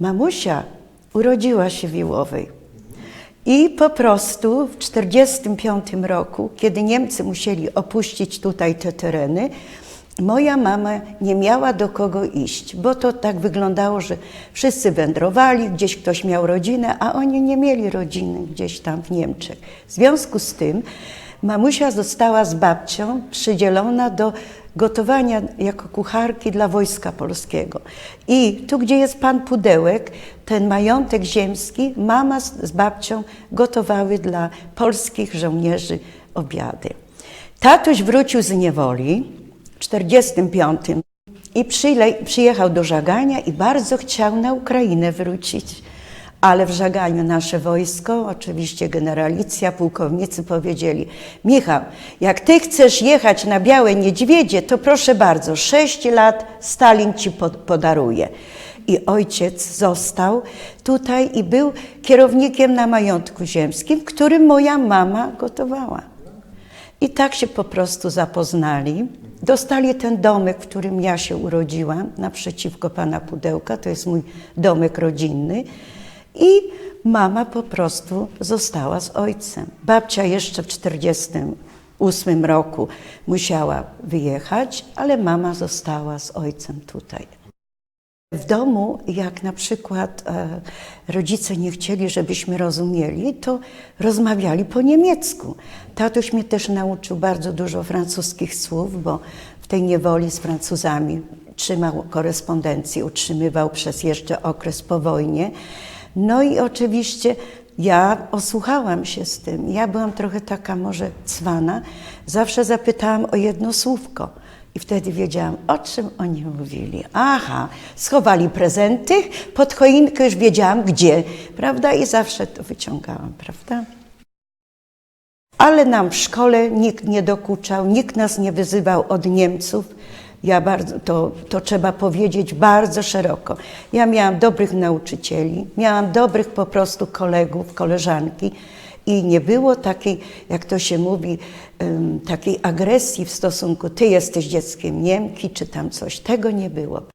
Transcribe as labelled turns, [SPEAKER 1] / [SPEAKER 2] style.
[SPEAKER 1] Mamusia urodziła się w Iłowej. I po prostu w 1945 roku, kiedy Niemcy musieli opuścić tutaj te tereny, moja mama nie miała do kogo iść, bo to tak wyglądało, że wszyscy wędrowali, gdzieś ktoś miał rodzinę, a oni nie mieli rodziny gdzieś tam w Niemczech. W związku z tym mamusia została z babcią przydzielona do gotowania jako kucharki dla Wojska Polskiego. I tu, gdzie jest pan Pudełek, ten majątek ziemski, mama z, z babcią gotowały dla polskich żołnierzy obiady. Tatuś wrócił z niewoli w 45 i przyjechał do Żagania i bardzo chciał na Ukrainę wrócić. Ale w Żaganiu nasze wojsko, oczywiście generalicja, pułkownicy powiedzieli Michał, jak ty chcesz jechać na Białe Niedźwiedzie, to proszę bardzo, sześć lat Stalin ci pod, podaruje. I ojciec został tutaj i był kierownikiem na majątku ziemskim, którym moja mama gotowała. I tak się po prostu zapoznali. Dostali ten domek, w którym ja się urodziłam, naprzeciwko pana Pudełka, to jest mój domek rodzinny. I mama po prostu została z ojcem. Babcia jeszcze w 1948 roku musiała wyjechać, ale mama została z ojcem tutaj. W domu, jak na przykład e, rodzice nie chcieli, żebyśmy rozumieli, to rozmawiali po niemiecku. Tatuś mnie też nauczył bardzo dużo francuskich słów, bo w tej niewoli z Francuzami trzymał korespondencję, utrzymywał przez jeszcze okres po wojnie. No i oczywiście ja osłuchałam się z tym. Ja byłam trochę taka może cwana. Zawsze zapytałam o jedno słówko. I wtedy wiedziałam, o czym oni mówili. Aha, schowali prezenty, pod choinkę już wiedziałam gdzie, prawda? I zawsze to wyciągałam, prawda? Ale nam w szkole nikt nie dokuczał, nikt nas nie wyzywał od Niemców. Ja bardzo, to, to trzeba powiedzieć bardzo szeroko. Ja miałam dobrych nauczycieli, miałam dobrych po prostu kolegów, koleżanki i nie było takiej, jak to się mówi, takiej agresji w stosunku ty jesteś dzieckiem Niemki czy tam coś. Tego nie było.